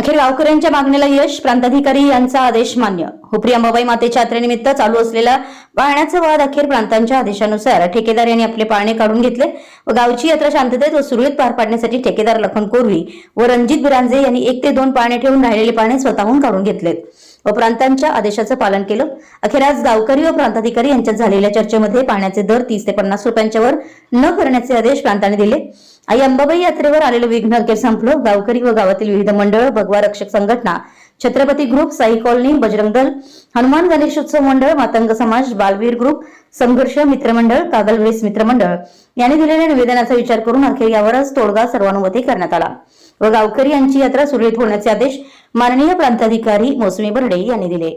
अखेर गावकऱ्यांच्या मागणीला यश प्रांताधिकारी यांचा आदेश मान्य. हुपरी अंबाबाई मातेच्या यात्रेनिमित्त चालू असलेला पाळण्याचा वाद अखेर प्रांतांच्या आदेशानुसार ठेकेदार यांनी आपले पाळणे काढून घेतले व गावची यात्रा शांततेत व सुरळीत पार पाडण्यासाठी ठेकेदार लखन कोरवी व रणजित बिरांजे यांनी एक ते दोन पाळणे ठेवून राहिलेले पाळणे स्वतःहून काढून घेतलेत व प्रांतांच्या आदेशाचं पालन केलं. अखेर आज गावकरी व प्रांताधिकारी यांच्यात झालेल्या चर्चेमध्ये पाण्याचे दर तीस ते पन्नास रुपयांच्या वर न करण्याचे आदेश प्रांताने दिले. आई अंबाबाई यात्रेवर आलेलं विघ्न अखेर संपलं. गावकरी व गावातील विविध मंडळ भगवा रक्षक संघटना छत्रपती ग्रुप साई कॉलनी बजरंग दल हनुमान गणेश उत्सव मंडळ मातंग समाज बालवीर ग्रुप संघर्ष मित्रमंडळ कागलवेस मित्रमंडळ यांनी दिलेल्या निवेदनाचा विचार करून अखेर यावरच तोडगा सर्वानुमती करण्यात आला. व गावकरी यांची यात्रा सुरळीत होण्याचे आदेश माननीय प्रांताधिकारी मोसमी बर्डे यांनी दिले.